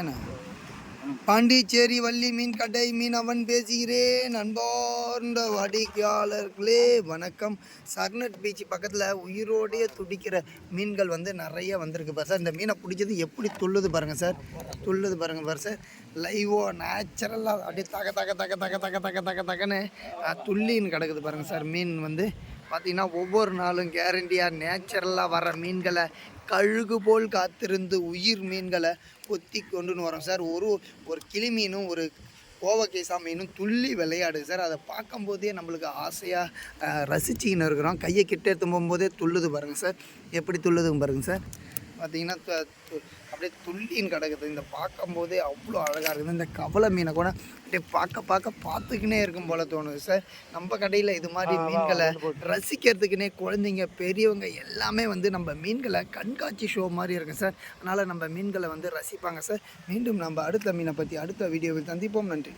என்ன? பாண்டிச்சேரி வள்ளி மீன் கடை மீனவன் பேசுகிறேன். அன்பார்ந்த வாடிக்கையாளர்களே வணக்கம். சர்னட் பீச் பக்கத்தில் உயிரோடைய துடிக்கிற மீன்கள் வந்து நிறைய வந்திருக்கு பார் சார். இந்த மீனை பிடிச்சது எப்படி துள்ளுது பாருங்கள் சார். துள்ளுது பாருங்கள் பார் சார். லைவோ நேச்சுரலாக அப்படியே தக தக தக தக தக தக தக தகன்னு துள்ளின்னு கிடக்குது பாருங்கள் சார். மீன் வந்து பார்த்தீங்கன்னா ஒவ்வொரு நாளும் கேரண்டியாக நேச்சுரலாக வர மீன்களை கழுகு போல் காத்திருந்து உயிர் மீன்களை கொத்தி கொண்டுன்னு வரோம். சார் ஒரு ஒரு கிளி மீனும் ஒரு கோவக்கேசா மீனும் துள்ளி விளையாடுது. சார் அதை பார்க்கும்போதே நம்மளுக்கு ஆசையாக ரசிச்சிக்கின்னு இருக்கிறோம். கையை கிட்டே எடுத்து போகும்போதே துள்ளுது பாருங்கள் சார். எப்படி துள்ளுதுங்க பாருங்கள் சார். பார்த்தீங்கன்னா அப்படியே துள்ளின்னு கிடக்குது. இந்த பார்க்கும்போதே அவ்வளோ அழகாக இருக்குது. இந்த கவலை மீனை கூட அப்படியே பார்க்க பார்க்க பார்த்துக்கினே இருக்கும் போல தோணுது சார். நம்ம கடையில் இது மாதிரி மீன்களை ரசிக்கிறதுக்குனே குழந்தைங்க பெரியவங்க எல்லாமே வந்து நம்ம மீன்களை கண்காட்சி ஷோ மாதிரி இருக்கும் சார். அதனால் நம்ம மீன்களை வந்து ரசிப்பாங்க சார். மீண்டும் நம்ம அடுத்த மீனை பற்றி அடுத்த வீடியோவில் சந்திப்போம். நன்றி.